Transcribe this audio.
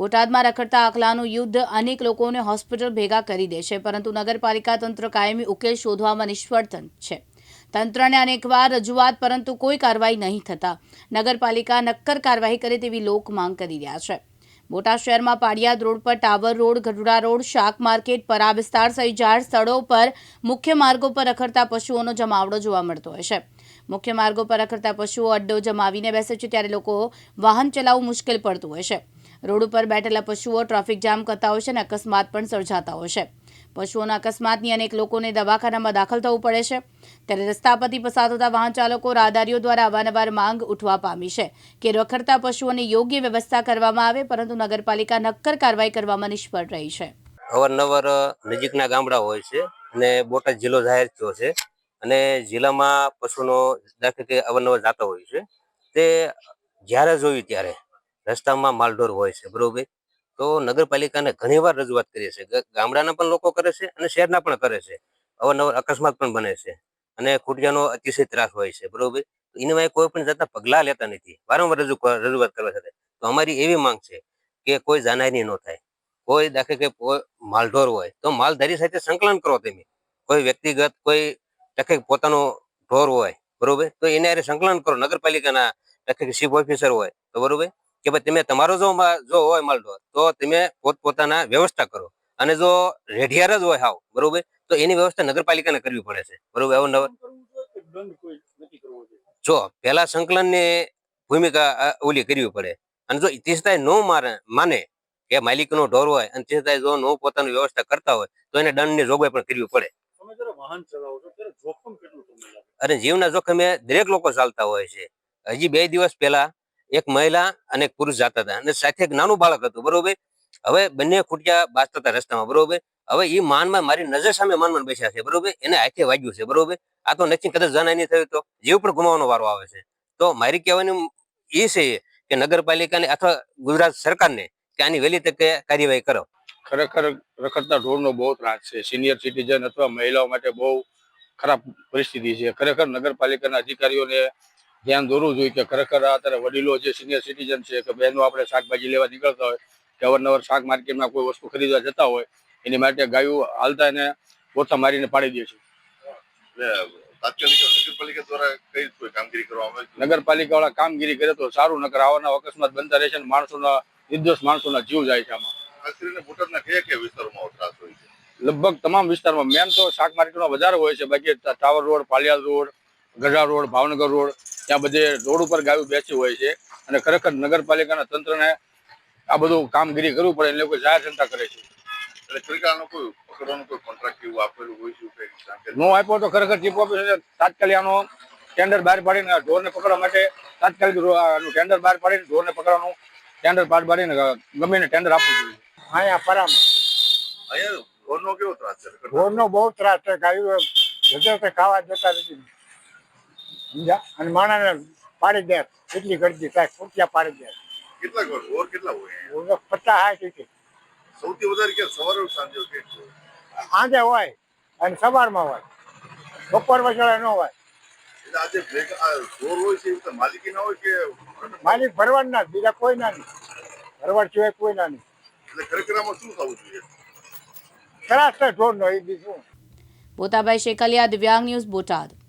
બોટાદમાં રખડતા આખલાનું યુદ્ધ અનેક લોકોને હોસ્પિટલ ભેગા કરી દે છે, પરંતુ નગરપાલિકા તંત્ર કાયમી ઉકેલ શોધવામાં નિષ્ફળ છે. તંત્રને અનેકવાર રજૂઆત, પરંતુ કોઈ કાર્યવાહી નહીં થતા. નગરપાલિકા નક્કર કાર્યવાહી કરે તેવી લોક માંગ કરી રહ્યા છે. બોટાદ શહેરમાં પાડિયાદ રોડ પર ટાવર રોડ, ગઢડા રોડ, શાક માર્કેટ પરા વિસ્તાર સહિત જાહેર સ્થળો પર મુખ્ય માર્ગો પર રખડતા પશુઓનો જમાવડો જોવા મળતો હોય છે. મુખ્ય માર્ગો પર રખડતા પશુઓ અડ્ડો જમાવીને બેસે છે, ત્યારે લોકો વાહન ચલાવવું મુશ્કેલ પડતું હોય છે. રોડ ઉપર બેઠેલા પશુઓ ટ્રાફિક જામ કરતા હોય છે અને અકસ્માત પણ સર્જાતા હોય છે. પશુઓના અકસ્માતની અનેક લોકોને દવાખાનામાં દાખલ થવું પડે છે. ત્યારે રસ્તા પરથી પસાર થતા વાહન ચાલકો રાહદારીઓ દ્વારા અવારનવાર માંગ ઉઠવા પામી છે કે રખડતા પશુઓની યોગ્ય વ્યવસ્થા કરવામાં આવે, પરંતુ નગરપાલિકા નક્કર કાર્યવાહી કરવામાં નિષ્ફળ રહી છે. અવારનવાર નજીકના ગામડા હોય છે અને બોટાદ જિલ્લો જાહેર થયો છે અને જિલ્લામાં પશુનો દાખલ કે અવારનવાર જાતો હોય છે. તે જ્યારે જોયું ત્યારે રસ્તામાં માલઢોર હોય છે, બરોબર? તો નગરપાલિકાને ઘણીવાર રજૂઆત કરીએ છે ગામડાના પણ લોકો કરે છે અને શહેરના પણ કરે છે. અવારનવાર અકસ્માત પણ બને છે અને ખૂટિયાનો અતિશય ત્રાસ હોય છે, બરોબર? એમાં કોઈ પણ જાતના પગલાં લેતા નથી. વારંવાર રજૂ રજૂઆત કરવા સાથે. તો અમારી એવી માંગ છે કે કોઈ જાનહાની ન થાય. કોઈ દાખલે કે માલઢોર હોય તો માલધારી સાથે સંકલન કરો તમે. કોઈ વ્યક્તિગત કોઈ દાખલે પોતાનો ઢોર હોય, બરોબર? તો એને સંકલન કરો. નગરપાલિકાના ચીફ ઓફિસર હોય, તો બરોબર? કે ભાઈ તમે તમારો જો જો હોય માલઢોર તો તમે પોતપોતાના વ્યવસ્થા કરો. અને જો રેઢિયાર જ હોય હાવ બરોબર? તો એની વ્યવસ્થા નગરપાલિકાને કરવી પડે છે. બરોબર? અવનવર જો પેલા સંકલનની ભૂમિકા ઓલી કરવી પડે. અને જો તીસતાય ન મારે માને કે માલિકનો ઢોર હોય અને તીસતાય જો નો પોતાની વ્યવસ્થા કરતા હોય તો એને દંડની જોગવાઈ પણ કરવી પડે. અને જીવના જોખમે દરેક લોકો ચાલતા હોય છે. હજી બે દિવસ પહેલા એક મહિલા અને એક પુરુષ જતા હતા. અને સાથે એક નાનું બાળક હતું, બરોબર? હવે બંને ખૂટિયા બાજતા હતા રસ્તામાં, બરોબર? હવે એ માનમાં, મારી નજર સામે માનમાં બેસ્યા છે, બરોબર? એને હાથે વાગ્યું છે, બરોબર? આ તો નથી, કદાચ જણાય નહીં થયું તો. જીવ પણ ગુમાવવાનો વારો આવે છે. તો મારી કહેવાની એ છે કે નગરપાલિકાને અથવા ગુજરાત સરકારને કે આની વહેલી તકે કાર્યવાહી કરો. ખરેખર રખડતા ઢોરનો બહુ ત્રાસ છે. સિનિયર સિટીઝન અથવા મહિલાઓ માટે બહુ ખરાબ પરિસ્થિતિ છે. ખરેખર નગરપાલિકાના અધિકારીઓને ધ્યાન દોરવું જોઈએ કે ખરેખર અત્યારે વડીલો જે સિનિયર સિટીઝન છે કે બહેનો આપણે શાકભાજી લેવા નીકળતા હોય કે અવારનવાર શાક માર્કેટમાં કોઈ વસ્તુ ખરીદવા જતા હોય એની માટે ગાયું હાલતા એને ગોથા મારીને પાડી દે છે. નગરપાલિકા વાળા કામગીરી કરે તો સારું નકર આવવાના અકસ્માત બનતા રહેશે અને માણસોના નિર્દોષ માણસોના જીવ જાય છે આમાં. ખાસ કરીને બોટાદના કયા કયા વિસ્તારોમાં ત્રાસ હોય છે? લગભગ તમામ વિસ્તારમાં મેન તો શાક માર્કેટમાં વધારે હોય છે બાકી tower road Paliyad road Gadhada road Bhavnagar road ત્યાં બધે રોડ ઉપર ગાયું બેસી હોય છે. અને ખરેખર નગરપાલિકાના તંત્રને આ બધું કામગીરી કરવું પડે એ લોકો જાહેર જનતા કરે છે. એટલે ખરેખર આનો કોઈ પકડવાનું કોઈ કોન્ટ્રાક્ટ એવું આપેલું હોય છે એવું કંઈ જાણકારી? નો આપ્યો તો ખરેખર ચીફ ઓફિસરે તાત્કાલિક આનો ટેન્ડર બહાર પાડીને ઢોરને પકડવા માટે તાત્કાલિક ટેન્ડર બહાર પાડીને ઢોરને પકડવાનું ટેન્ડર બહાર પાડીને ગમે ટેન્ડર આપવું જોઈએ. અહીંયા પરામ. અહીંયા ઢોરનો કેવો ત્રાસ છે? ઢોરનો બહુ ત્રાસ છે ગાયો જતો ખાવા જતા નથી. સમજ્યા અને માણસને પાડી દે એટલી ગરદી થાય ફૂટિયા પાડી દે. કેટલા ઘર ઓર કેટલા હોય? ઓર પચાસ સાઠ છે સૌથી વધારે કે સવારે સાંજે હોય? હોય? સાંજે હોય અને સવારમાં હોય. બપોર વચાળે ન હોય. એટલે આજે બ્રેક આ હોય છે એવું તો માલિકી ના હોય કે માલિક ભરવાડ ના બીજા કોઈ ના નહીં. ભરવાડ સિવાય કોઈ ના નહીં. એટલે ખરેખરમાં શું થવું જોઈએ? ખરાશ ઢોર નો એ બીજું બોતાભાઈ શેકલિયા દિવ્યાંગ ન્યૂઝ બોટાદ.